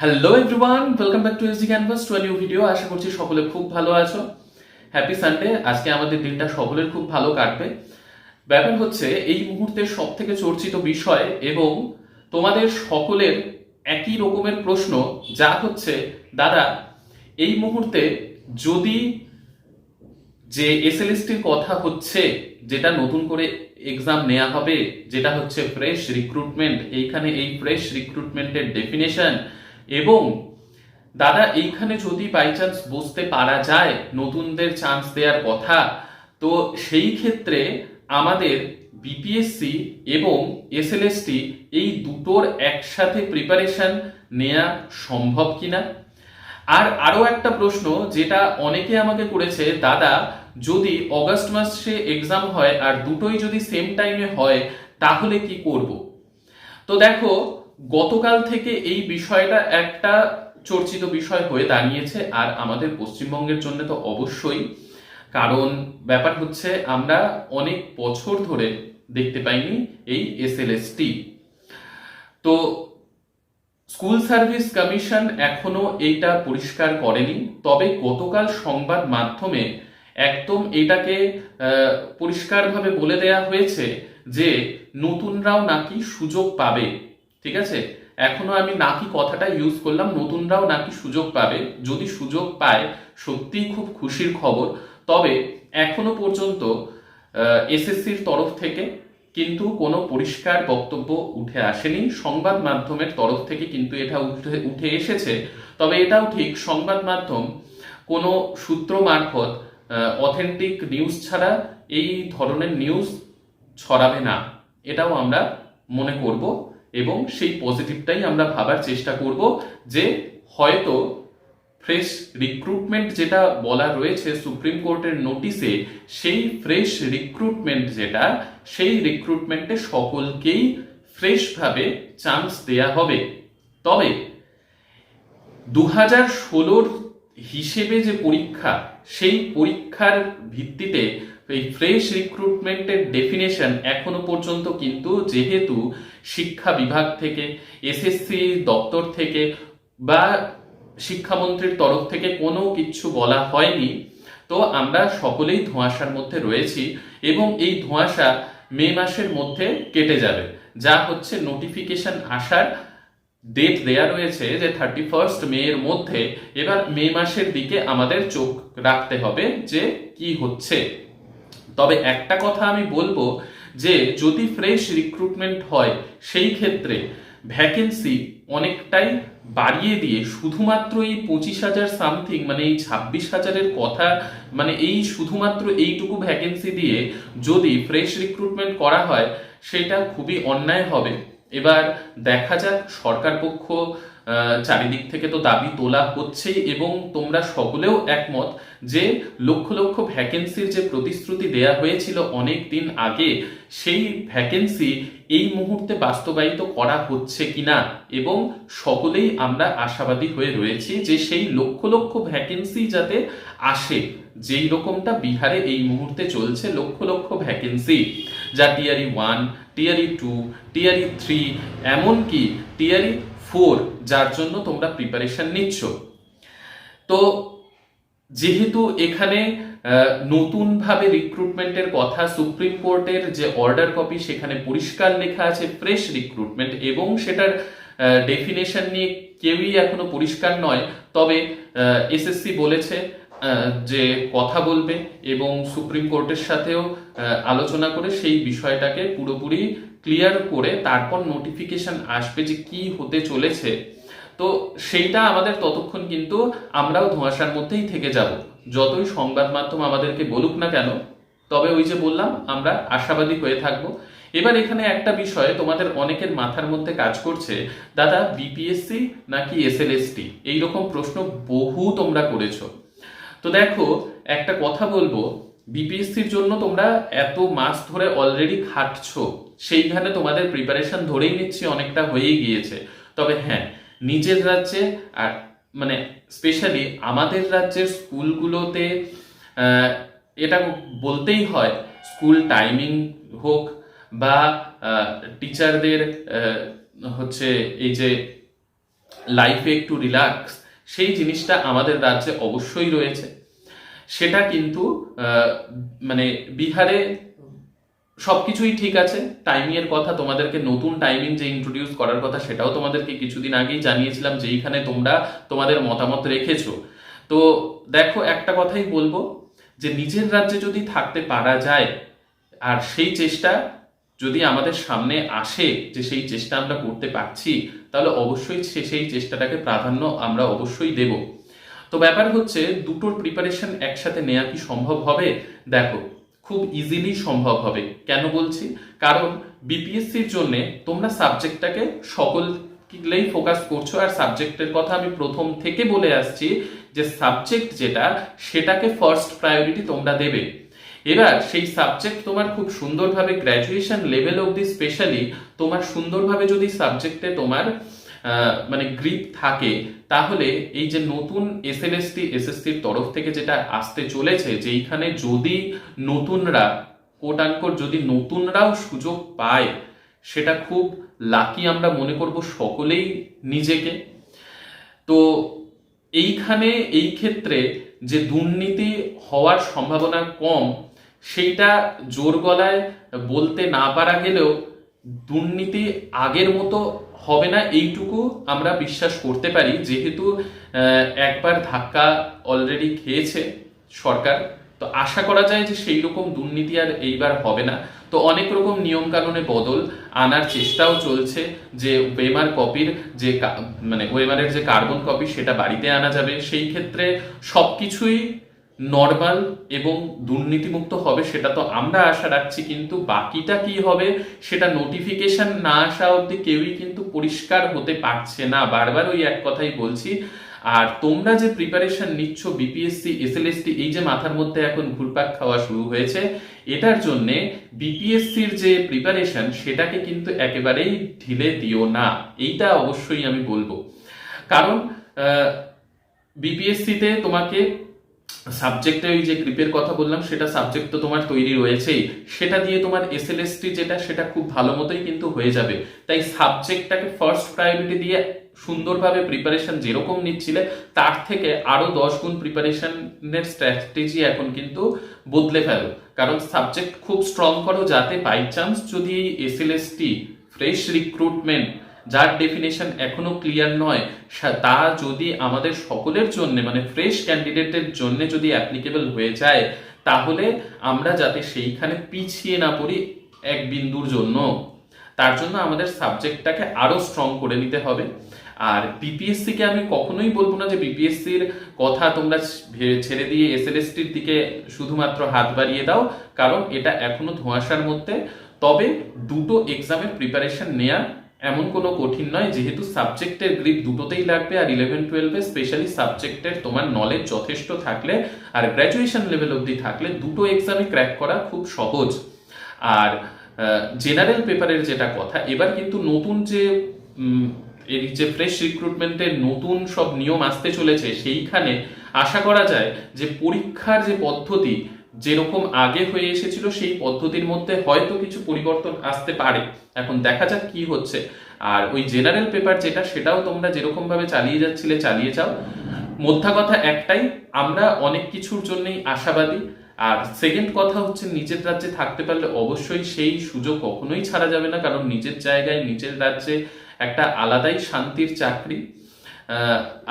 Hello everyone welcome back to SD canvas to new video আশা করছি সকলে খুব ভালো আছো। হ্যাপি সানডে আজকে আমাদের দিনটা সকলের খুব ভালো কাটবে। ব্যাপার হচ্ছে, এই মুহূর্তে সব থেকে চর্চিত বিষয় এবং তোমাদের সকলের একই রকমের প্রশ্ন, যা হচ্ছে, দাদা, এই মুহূর্তে যদি যে এসএলএসটির কথা হচ্ছে, যেটা নতুন করে এক্সাম নেওয়া হবে, যেটা হচ্ছে ফ্রেশ রিক্রুটমেন্ট এইখানে এই ফ্রেশ রিক্রুটমেন্টের ডেফিনেশন এবং দাদা, এইখানে যদি বাই চান্স বসতে পারা যায়, নতুনদের চান্স দেওয়ার কথা, তো সেই ক্ষেত্রে আমাদের বিপিএসসি এবং এসএলএসটি এই দুটোর একসাথে প্রিপারেশন নেওয়া সম্ভব কিনা? আর আরও একটা প্রশ্ন যেটা অনেকে আমাকে করেছে, দাদা, যদি অগাস্ট মাসে এক্সাম হয় আর দুটোই যদি সেম টাইমে হয়, তাহলে কি করব? তো দেখো গতকাল থেকে এই বিষয়টা একটা চর্চিত বিষয় হয়ে দাঁড়িয়েছে আর আমাদের পশ্চিমবঙ্গের জন্য তো অবশ্যই। কারণ ব্যাপার হচ্ছে আমরা অনেক বছর ধরে দেখতে পাইনি এই এসএলএসটি। তো স্কুল সার্ভিস কমিশন এখনও এইটা পরিষ্কার করেনি। তবে গতকাল সংবাদ মাধ্যমে একদম এটাকে পরিষ্কারভাবে বলে দেয়া হয়েছে যে নতুনরাও নাকি সুযোগ পাবে। ঠিক আছে? এখনও আমি নাকি কথাটা ইউজ করলাম, নতুনরাও নাকি সুযোগ পাবে। যদি সুযোগ পায়, সত্যিই খুব খুশির খবর। তবে এখনও পর্যন্ত এসএসসির তরফ থেকে কিন্তু কোনো পরিষ্কার বক্তব্য উঠে আসেনি। সংবাদ মাধ্যমের তরফ থেকে কিন্তু এটা উঠে উঠে এসেছে। তবে এটাও ঠিক, সংবাদ মাধ্যম কোনো সূত্র মারফত অথেন্টিক নিউজ ছাড়া এই ধরনের নিউজ ছড়াবে না। এটাও আমরা মনে করব। এবং সেই পজিটিভটাই আমরা ভাবার চেষ্টা করব যে হয়তো ফ্রেশ রিক্রুটমেন্ট যেটা বলা রয়েছে সুপ্রিম কোর্টের নোটিশে সেই ফ্রেশ রিক্রুটমেন্ট যেটা, সেই রিক্রুটমেন্টে সকলকেই ফ্রেশভাবে চান্স দেয়া হবে। তবে দু হাজার ষোলোর হিসেবে যে পরীক্ষা, সেই পরীক্ষার ভিত্তিতে এই ফ্রেশ রিক্রুটমেন্টের ডেফিনেশন এখনও পর্যন্ত কিন্তু যেহেতু শিক্ষা বিভাগ থেকে এসএসসি দপ্তর থেকে বা শিক্ষামন্ত্রীর তরফ থেকে কোনো কিছু বলা হয়নি, তো আমরা সকলেই ধোঁয়াশার মধ্যে রয়েছি এবং এই ধোঁয়াশা মে মাসের মধ্যে কেটে যাবে। যা হচ্ছে নোটিফিকেশন আসার ডেট দেয়া রয়েছে যে থার্টি ফার্স্ট মে এর মধ্যে। এবার মে মাসের দিকে আমাদের চোখ রাখতে হবে যে কি হচ্ছে। তবে একটা কথা আমি বলব যে, যদি ফ্রেশ রিক্রুটমেন্ট হয়, সেই ক্ষেত্রে ভ্যাকেন্সি অনেকটাই বাড়িয়ে দিয়ে শুধুমাত্র এই পঁচিশ হাজার সামথিং মানে এই ছাব্বিশ হাজারের কথা মানে এই শুধুমাত্র এইটুকু ভ্যাকেন্সি দিয়ে যদি ফ্রেশ রিক্রুটমেন্ট করা হয়, সেটা খুবই অন্যায় হবে। এবার দেখা যাক সরকার পক্ষ চারিদিক থেকে তো দাবি তোলা হচ্ছেই এবং তোমরা সকলেও একমত যে লক্ষ লক্ষ ভ্যাকেন্সির যে প্রতিশ্রুতি দেয়া হয়েছিল অনেক দিন আগে, সেই ভ্যাকেন্সি এই মুহূর্তে বাস্তবায়িত করা হচ্ছে কিনা এবং সকলেই আমরা আশাবাদী হয়ে রয়েছি যে সেই লক্ষ লক্ষ ভ্যাকেন্সি যাতে আসে, যেই রকমটা বিহারে এই মুহূর্তে চলছে, লক্ষ লক্ষ ভ্যাকেন্সি যা tier one, tier two, tier three, এমনকি টিয়ারি ফোর যার জন্য তোমরা প্রিপারেশন নিচ্ছ। তো যেহেতু এখানে নতুনভাবে রিক্রুটমেন্টের কথা সুপ্রিম কোর্টের যে অর্ডার কপি সেখানে পরিষ্কার লেখা আছে ফ্রেশ রিক্রুটমেন্ট এবং সেটার ডেফিনেশন নিয়ে কেউই এখনও পরিষ্কার নয়। তবে এসএসসি বলেছে যে কথা বলবে, এবং সুপ্রিম কোর্টের সাথেও আলোচনা করে সেই বিষয়টাকে পুরোপুরি ক্লিয়ার করে তারপর নোটিফিকেশন আসবে যে কি হতে চলেছে। তো সেইটা আমাদের ততক্ষণ কিন্তু আমরাও ধোঁয়াশার মধ্যেই থেকে যাব। যতই সংবাদ মাধ্যম আমাদেরকে বলুক না কেন, তবে ওই যে বললাম, আমরা আশাবাদী হয়ে থাকব। এবার এখানে একটা বিষয় তোমাদের অনেকের মাথার মধ্যে কাজ করছে, দাদা বিপিএসসি নাকি এসএলএসটি এইরকম প্রশ্ন বহু তোমরা করেছ। তো দেখো, একটা কথা বলব বিপিএসসির জন্য তোমরা এত মাস ধরে অলরেডি খাটছো। সেইখানে তোমাদের প্রিপারেশন ধরেই নিচ্ছি, অনেকটা হয়েই গিয়েছে। তবে হ্যাঁ নিজের রাজ্যে আর মানে স্পেশালি আমাদের রাজ্যের স্কুলগুলোতে এটা বলতেই হয়, স্কুল টাইমিং হোক বা টিচারদের হচ্ছে এই যে লাইফে একটু রিল্যাক্স সেই জিনিসটা আমাদের রাজ্যে অবশ্যই রয়েছে। সেটা কিন্তু মানে বিহারে সবকিছুই ঠিক আছে। টাইমিং এর কথা তোমাদেরকে নতুন টাইমিং যে ইন্ট্রোডিউস করার কথা সেটাও তোমাদেরকে কিছুদিন আগেই জানিয়েছিলাম যেইখানে তোমরা তোমাদের মতামত রেখেছো। তো দেখো, একটা কথাই বলব যে নিজের রাজ্যে যদি থাকতে পারা যায়, আর সেই চেষ্টা যদি আমাদের সামনে আসে যে সেই চেষ্টা আমরা করতে পারছি, তাহলে অবশ্যই সে সেই চেষ্টাটাকে প্রাধান্য আমরা অবশ্যই দেব। তো ব্যাপার হচ্ছে, দুটোর প্রিপারেশন একসাথে নেওয়া কি সম্ভব হবে? দেখো খুব ইজিলি সম্ভব হবে। কেন বলছি? কারণ বিপিএসসির জন্য তোমরা সাবজেক্টটাকে সকলেই ফোকাস করছ আর সাবজেক্টের কথা আমি প্রথম থেকে বলে আসছি যে সাবজেক্ট যেটা, সেটাকে ফার্স্ট প্রায়োরিটি তোমরা দেবে। এবার সেই সাবজেক্ট তোমার খুব সুন্দরভাবে গ্র্যাজুয়েশন লেভেল অবধি স্পেশালি তোমার সুন্দরভাবে যদি সাবজেক্টে তোমার মানে গ্রিপ থাকে, তাহলে এই যে নতুন এস এসএসসির তরফ থেকে যেটা আসতে চলেছে, যেইখানে যদি নতুনরা কোট আনকোট যদি নতুনরাও সুযোগ পায়, সেটা খুব লাকি আমরা মনে করব সকলেই নিজেকে। তো এইখানে, এই ক্ষেত্রে যে দুর্নীতি হওয়ার সম্ভাবনা কম, সেইটা জোর গলায় বলতে না পারা গেলেও দুর্নীতি আগের মতো হবে না, এইটুকু আমরা বিশ্বাস করতে পারি। যেহেতু একবার ধাক্কা অলরেডি খেয়েছে সরকার, তো আশা করা যায় যে সেই রকম দুর্নীতি আর এইবার হবে না। তো অনেক রকম নিয়ম কানুনে বদল আনার চেষ্টাও চলছে, যে ওয়েমার কপির যে মানে ওয়েমারের যে কার্বন কপি সেটা বাড়িতে আনা যাবে। সেই ক্ষেত্রে সবকিছুই নর্মাল এবং দুর্নীতিমুক্ত হবে সেটা তো আমরা আশা রাখছি, কিন্তু বাকিটা কি হবে সেটা নোটিফিকেশন না আসা অবধি কেউই কিন্তু পরিষ্কার হতে পারছে না। বারবার ওই এক কথাই বলছি। আর তোমরা যে প্রিপারেশন নিচ্ছ বিপিএসসি এসএলএসটি এই যে মাথার মধ্যে এখন ঘুরপাক খাওয়া শুরু হয়েছে, এটার জন্যে বিপিএসসির যে প্রিপারেশন সেটাকে কিন্তু একেবারেই ঢিলে দিও না। এইটা অবশ্যই আমি বলব। কারণ বিপিএসসিতে তোমাকে সাবজেক্টে ওই যে গ্রিপের কথা বললাম, সেটা সাবজেক্ট তো তোমার তৈরি রয়েছেই। সেটা দিয়ে তোমার এসএলএসটি যেটা, সেটা খুব ভালো মতোই কিন্তু হয়ে যাবে। তাই সাবজেক্টটাকে ফার্স্ট প্রায়োরিটি দিয়ে সুন্দরভাবে প্রিপারেশন যেরকম নিচ্ছিলে, তার থেকে আরও দশ গুণ প্রিপারেশনের স্ট্র্যাটেজি এখন কিন্তু বদলে ফেলো। কারণ সাবজেক্ট খুব স্ট্রং করো যাতে বাই চান্স যদি এসএলএসটি ফ্রেশ রিক্রুটমেন্ট যার ডেফিনেশন এখনও ক্লিয়ার নয় তা যদি আমাদের সকলের জন্য মানে ফ্রেশ ক্যান্ডিডেটের জন্য যদি অ্যাপ্লিকেবল হয়ে যায়, তাহলে আমরা যাতে সেইখানে পিছিয়ে না পড়ি এক বিন্দুর জন্য। তার জন্য আমাদের সাবজেক্টটাকে আরও স্ট্রং করে নিতে হবে। আর বিপিএসসি কে আমি কখনোই বলব না যে বিপিএসসির কথা তোমরা ছেড়ে দিয়ে এসএলএসটির দিকে শুধুমাত্র হাত বাড়িয়ে দাও, কারণ এটা এখনও ধোঁয়াশার মধ্যে। তবে দুটো এক্সামের প্রিপারেশন নেওয়া এমন কোনো কঠিন নয়, যেহেতু সাবজেক্টের গ্রিপ দুটোতেই লাগবে আর ইলেভেন টুয়েলভে স্পেশালি সাবজেক্টের তোমার নলেজ যথেষ্ট থাকলে আর গ্র্যাজুয়েশন লেভেল অবধি থাকলে দুটো এক্সামে ক্র্যাক করা খুব সহজ। আর জেনারেল পেপারের যেটা কথা, এবার কিন্তু নতুন যে এই যে ফ্রেশ রিক্রুটমেন্টের নতুন সব নিয়ম আসতে চলেছে, সেইখানে আশা করা যায় যে পরীক্ষার যে পদ্ধতি যেরকম আগে হয়ে এসেছিল সেই পদ্ধতির মধ্যে হয়তো কিছু পরিবর্তন আসতে পারে। এখন দেখা যাক কি হচ্ছে। আর ওই জেনারেল পেপার যেটা, সেটাও তোমরা যেরকম ভাবে চালিয়ে যাচ্ছিলে, চালিয়ে যাও। মোদ্দা কথা একটাই, আমরা অনেক কিছুর জন্যই আশাবাদী। আর সেকেন্ড কথা হচ্ছে, নিজের রাজ্যে থাকতে পারলে অবশ্যই সেই সুযোগ কখনোই ছাড়া যাবে না, কারণ নিজের জায়গায়, নিজের রাজ্যে একটা আলাদাই শান্তির চাকরি।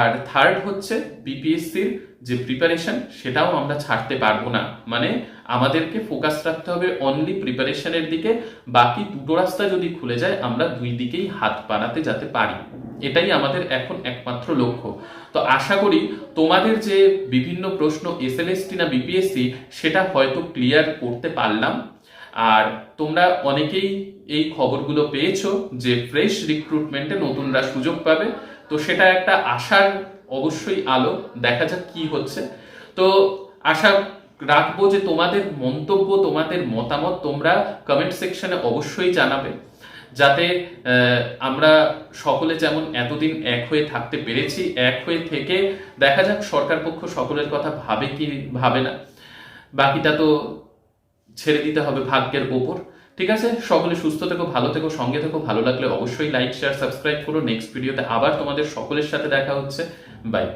আর থার্ড হচ্ছে বিপিএসসির যে প্রিপারেশন সেটাও আমরা ছাড়তে পারব না। মানে আমাদেরকে ফোকাস রাখতে হবে অনলি প্রিপারেশনের দিকে, বাকি দুটো রাস্তা যদি খুলে যায়, আমরা দুই দিকেই হাত বাড়াতে যেতে পারি। এটাই আমাদের এখন একমাত্র লক্ষ্য। তো আশা করি তোমাদের যে বিভিন্ন প্রশ্ন এসএলএসটি না বিপিএসসি সেটা হয়তো ক্লিয়ার করতে পারলাম। আর তোমরা অনেকেই এই খবরগুলো পেয়েছ যে ফ্রেশ রিক্রুটমেন্টে নতুনরা সুযোগ পাবে। তো সেটা একটা আশার অবশ্যই আলো, দেখা যাক কি হচ্ছে। তো আশা রাখব যে তোমাদের মন্তব্য, তোমাদের মতামত তোমরা কমেন্ট সেকশনে অবশ্যই জানাবে। যাতে আমরা সকলে যেমন এতদিন এক হয়ে থাকতে পেরেছি, এক হয়ে থেকে দেখা যাক সরকার পক্ষ সকলের কথা ভাবে কি, ভাবে না। বাকিটা তো ছেড়ে দিতে হবে ভাগ্যের ওপর। ঠিক আছে? সকলে সুস্থ থেকো, ভালো থেকো, সঙ্গে থেকো, ভালো লাগলে অবশ্যই লাইক শেয়ার সাবস্ক্রাইব করো। নেক্সট ভিডিওতে আবার তোমাদের সকলের সাথে দেখা হচ্ছে। বাই